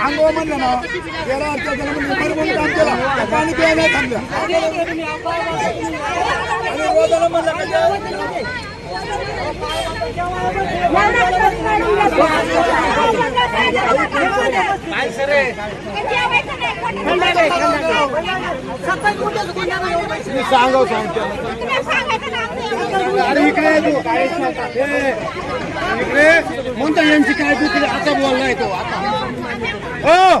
अंगावर म्हणलं ना तेरा अर्ध्या जण म्हणजे मर म्हणून काम केला पाणी प्यायला नाही थांबल्या आणि रोजाला म्हणलं का जेवायला मी इकडे काय इकडे यांची काय आता बोललाय तो आता हो,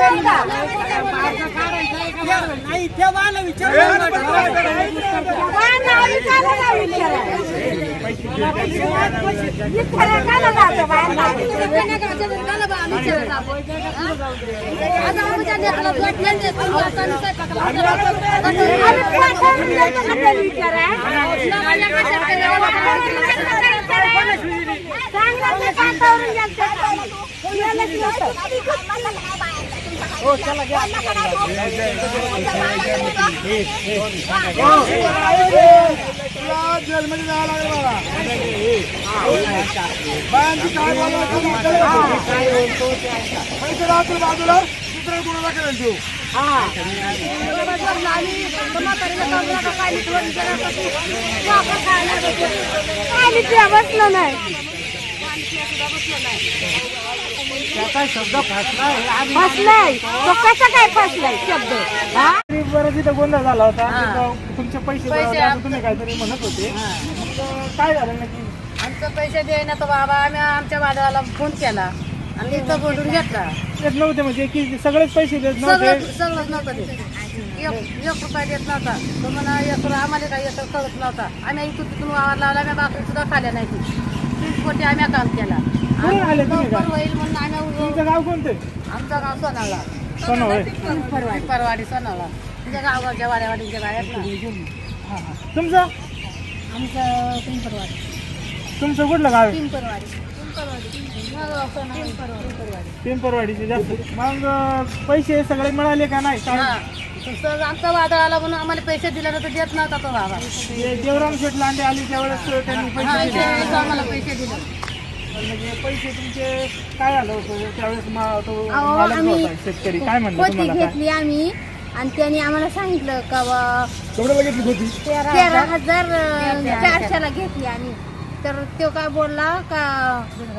अहो तू सांगतो विषय सांगतो म्हणून माणूस फटाकले. त्यांना काय वाटलं का बाबा? नाही ते मला तुला जेलमध्ये जावं लागेल मला पैसे बाजूला दुसऱ्या बसलं नाही त्याचा शब्द फसलाय तो कसा काय फसलाय शब्द? हा? बरं तिथं गोंधळ झाला होता. तिथं तुमचे पैसे असं तुम्ही काहीतरी म्हणत होते. मग काय झालं नक्की? आमचं पैसे देईना तर बाबा आम्ही आमच्या वाड्याला फोन केला. आणि इथं बोलून घेतला. येत नव्हते म्हणजे की सगळेच पैसे देत सगळं नव्हते सगळंच नव्हतं देत. एक एक रुपया देत नव्हता. तो म्हणा एक आम्हाला काही एक कळत नव्हता. आम्ही इथून तिथून वावर लावला आम्ही भाकरी सुद्धा खाल्या नाही. ती कोटी आम्ही काम केला. कुठून आले तुम्ही लवकर का होईल म्हणून आम्ही उभं- तुमचं गाव कोणते? आमचं गाव सोनावला. सोनं होय. परवाडी परवाडी सोनावला. तुझ्या गावगावच्या वाड्यावाडीच्या बाहेर ना. तुमचं? आमचं पिंपरवाडी. तुमचं कुठलं गाव आहे? पिंपरवाडी. पिंपरवाडी पिंपरवाडीचे जास्त. मग अं, पैसे सगळे मिळाले का नाही? हा. तसं आमचा वादळ आला म्हणून आम्हाला पैसे दिले तर देत नव्हता तो बाबा. ते देवराम शेठ लांडे आली त्यावेळेस त्यांनी हा, पैसे इथे आम्हाला पैसे दिले. म्हणजे पैसे तुमचे काय झालं होतं? त्यावेळेस मा- तो अहो, मालक जो आम्ही होता शेतकरी. काय म्हणलं पोती तुम्हाला काय घेतली आम्ही आणि त्यांनी आम्हाला सांगितलं का बा तेरा हजार अं, चारशेला घेतली आम्ही. तर तो काय बोलला का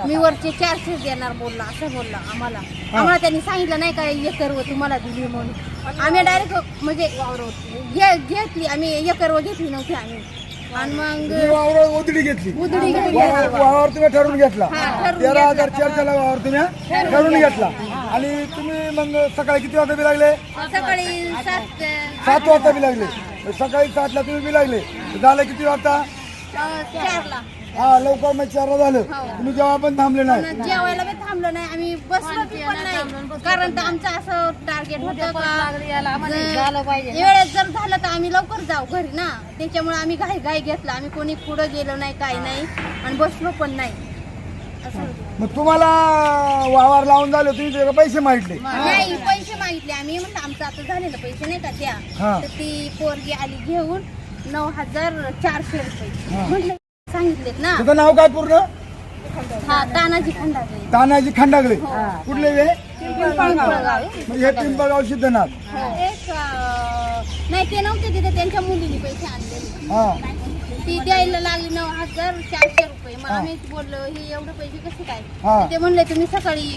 मी वरचे चारशे देणार बोलला असं बोलला आम्हाला. आम्हाला त्यांनी सांगितलं नाही का एकर व तुम्हाला दिली म्हणून. आम्ही डायरेक्ट म्हणजे घे- घेतली आम्ही एकर व घेतली नव्हती आम्ही. आणि मग घेतली. वावर तुम्ही ठरवून घेतला. तेरा हजार चारशेला वावर तुम्ही ठरवून घेतला. आणि तुम्ही मग सकाळी किती वाजता बी लागले? सकाळी सात वाजता बी लागले. सकाळी सातला तुम्ही बी लागले. झालं किती वाजता? चारला. हा लवकर मग चार झालं. तुम्ही जेव्हा पण थांबले नाही. पण जेवायला बी थांबलो नाही. आम्ही बसलो बी पण नाही. कारण तर आमचं असं टार्गेट होतं झालं पाहिजे वेळेत जर झालं तर आम्ही लवकर जाऊ घरी ना. त्याच्यामुळे आम्ही घाई घाई घेतला. आम्ही कोणी पुढं गेलो नाही काही नाही. आणि बसलो पण नाही. मग तुम्हाला वावर लावून झाले तुम्ही पैसे मागितले. नाही पैसे मागितले. आम्ही म्हणलं आमचं आता झालेलं पैसे नाही का हा. तर ती पोरगी आली घेऊन नऊ हजार चारशे रुपये. हा. सांगितलेत ना. तुझं नाव काय पूर्ण? हा तानाजी खंडागळे. तानाजी खंडागळे. कुठले वे पिंपळगाव. म्हणजे हे पिंपळगाव सिद्धनाथ. एक अं, नाही ते नव्हते तिथे त्यांच्या मुलीने पैसे आणलेले. हा. ती द्यायला लागली नऊ हजार चारशे रुपये. मग आम्ही बोललो हे एवढे पैसे कसे काय? हा. ते म्हणले तुम्ही सकाळी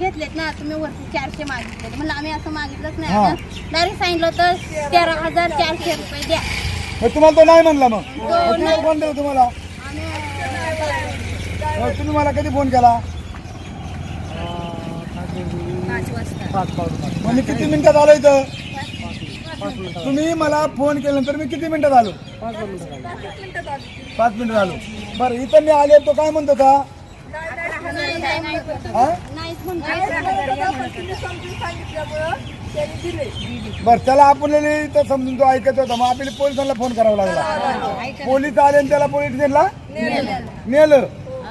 घेतलेत ना तुम्ही वरती चारशे मागितले म्हणलं आम्ही असं मागितलंच नाही हा. डायरेक्ट सांगितलं तर तेरा हजार चारशे रुपये द्या. मग तुम्हाला तो नाही म्हणला मग? तो मग तुम्हाला नाही. कोण दिलं तुम्हाला? अं, तुम्ही मला कधी फोन केला? म्हणजे किती मिनिटात आलो इथं? तुम्ही मला फोन केल्यानंतर मी किती मिनिटात आलो? पाच मिनिटात आलो. बरं इथं मी आले तो काय म्हणतो का? हा? बर त्याला आपण इथं समजून तो ऐकत होता. मग आपल्याला पोलिसांना फोन करावा लागला. पोलीस आले आणि त्याला पोलीस स्टेशनला नेलं.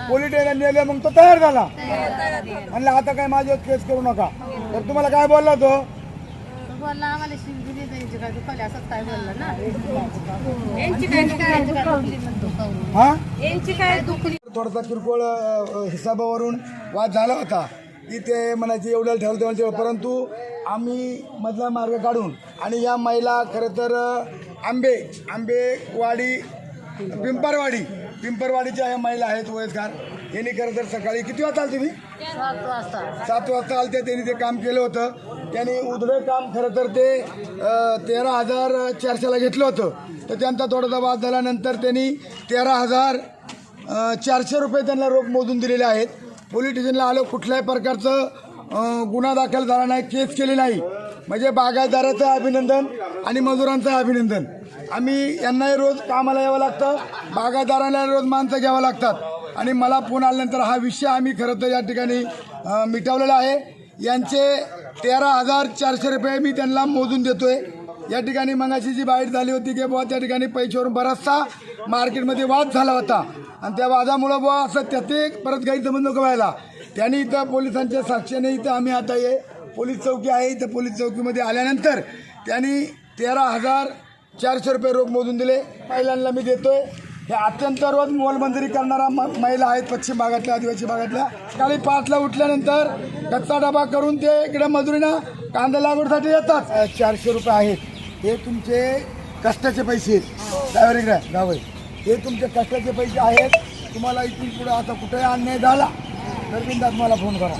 पोलीस स्टेशनला नेलं मग तो तयार झाला. म्हणलं आता काय माझ्यावर केस करू नका. तर तुम्हाला काय बोलला तो? बोलला आम्हाला शिव दिली त्यांची काय दुखावली असंच काय बोललं ना? हा? यांची काय दुखली थोडासा किरकोळ अ, हिसाबावरून वाद झाला होता. की ते म्हणायचे एवढं ठेवलं तेवढं ठेवलं. परंतु आम्ही मधला मार्ग काढून आणि या महिला खरं तर अ, आंबे आंबेवाडी पिंपरवाडी पिंपरवाडीच्या या महिला आहेत वयस्कार. यांनी खरं तर सकाळी किती वाजता आले तुम्ही? सात वाजता. सात वाजता आलते. त्यांनी ते काम केलं होतं. त्यांनी उधळे काम खरं तर ते तेरा हजार चारशेला घेतलं होतं. तर त्यांचा थोडासा वाद झाल्यानंतर त्यांनी तेरा हजार चारशे रुपये त्यांना रोख मोजून दिलेले आहेत. पोलीस स्टेशनला आलो. कुठल्याही प्रकारचं गुन्हा दाखल झाला नाही. केस केली नाही. म्हणजे बागायतदाराचं अभिनंदन आणि मजुरांचं अभिनंदन. आम्ही यांनाही रोज कामाला यावं लागतं बागायतदारांना रोज माणसं घ्यावं लागतात. आणि मला फोन आल्यानंतर हा विषय आम्ही खरं तर या ठिकाणी मिटवलेला आहे. यांचे तेरा हजार चारशे रुपये मी त्यांना मोजून देतोय. या ठिकाणी मगाशी जी बाईट झाली होती की बुवा त्या ठिकाणी पैशावरून बराचसा मार्केटमध्ये वाद झाला होता. आणि त्या वादामुळं बुवा असं त्याचे परत गैरसमज नको व्हायला. त्यांनी इथं पोलिसांच्या साक्षीने इथं आम्ही आता ये पोलीस चौकी आहे. इथं पोलीस चौकीमध्ये आल्यानंतर त्यांनी तेरा हजार चारशे रुपये रोख मोजून दिले. महिलांना मी देतोय. हे अत्यंत रोज मोलमंजुरी करणारा म- महिला आहेत पश्चिम भागातल्या आदिवासी भागातल्या. सकाळी पाचला उठल्यानंतर कच्चा डबा करून ते इकडे मजुरीनं कांदा लागवडीसाठी येतात. चारशे रुपये आहेत. हे तुमचे कष्टाचे पैसे आहेत. ड्रायव्हर इकडे जावय हे तुमचे कष्टाचे पैसे आहेत. तुम्हाला इथून पुढे आता कुठे अन्याय झाला तर तुम्हाला फोन करा.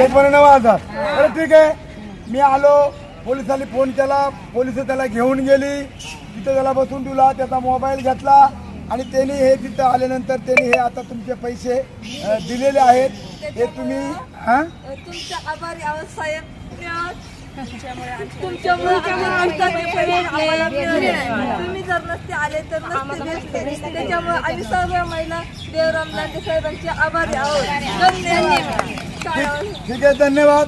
एक नऊ हजार बरं ठीक आहे. मी आलो पोलिसांनी फोन केला. पोलीस त्याला घेऊन गेली. तिथं त्याला बसून दिला त्याचा मोबाईल घेतला. आणि त्यांनी हे तिथं आल्यानंतर त्यांनी हे आता तुमचे पैसे दिलेले आहेत. हे तुम्ही हां? तुमच्या आभारी आहोत साहेब. तुमच्यामुळे आमचा आम्हाला. तुम्ही जर नसते आले तर नसते भेटले त्याच्यामुळे आम्ही सर्व महिला देवराम लांडे साहेबांचे आभारी आहोत. धन्यवाद. ठीक आहे धन्यवाद.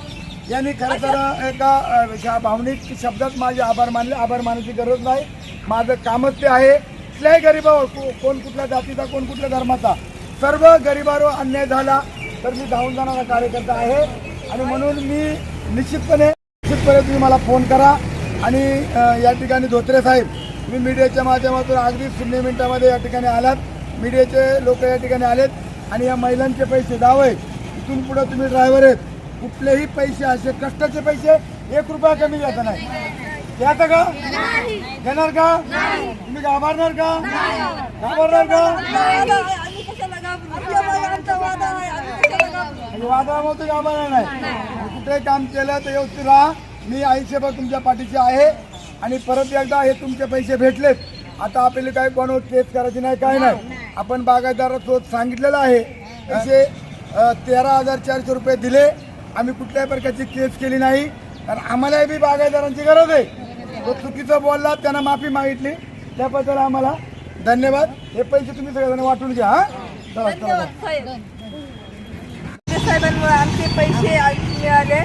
यांनी खरं तर एका भावनिक शब्दात माझे आभार मानले. आभार मानायची गरज नाही. माझं कामच ते आहे. कुठल्याही गरीबावर को- कोण कुठल्या जातीचा कोण कुठल्या धर्माचा. सर्व गरिबावर अन्याय झाला तर मी धावून जाणारा कार्यकर्ता आहे. आणि म्हणून मी निश्चितपणे निश्चितपणे तुम्ही मला फोन करा. आणि या ठिकाणी धोत्रे साहेब तुम्ही मीडियाच्या माध्यमातून अगदी शून्य मिनिटामध्ये या ठिकाणी आलात. मीडियाचे लोक या ठिकाणी आलेत. आणि या महिलांचे पैसे दावे इथून पुढे तुम्ही ड्रायव्हर आहेत. कुठलेही पैसे असे कष्टाचे पैसे एक रुपया कमी घ्यायचा नाही. घ्यायचा का? घेणार का? तुम्ही घाबरणार का? घाबरणार का? वादामध्ये घाबरणार नाही. कुठेही कुठे काम केलं तर व्यवस्थित राहा. मी आयुष्यभर तुमच्या पाठीशी आहे आणि परत एकदा हे तुमचे पैसे भेटलेत. आता आपल्याला काही कोणावर केस करायची नाही काय नाही. आपण बागायतदारासोबत सांगितलेलं आहे. असे तेरा हजार चारशे रुपये दिले. आम्ही कुठल्याही प्रकारची केस केली नाही. कारण आम्हालाही बी बागायतदारांची गरज आहे. तो चुकीचं बोलला त्यांना माफी मागितली. त्याबद्दल आम्हाला धन्यवाद. हे पैसे तुम्ही सगळेजण वाटून घ्या हा. साहेबांमुळे आमचे पैसे मिळाले.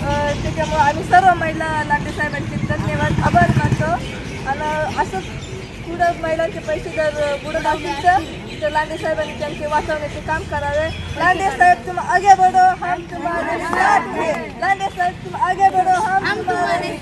त्याच्यामुळं आम्ही सर्व महिला लाटे साहेबांचे धन्यवाद आभार मानतो. आणि असंच पुढं महिलांचे पैसे जर पुढं असतील तर लांडे साहेबांनी त्यांचे वाचवण्याचे काम करावे. लांडे साहेब तुम आगे बढ़ो हम तुम्हारे साथ हैं. लांडे साहेब तुम आगे बढ़ो हम तुम्हारे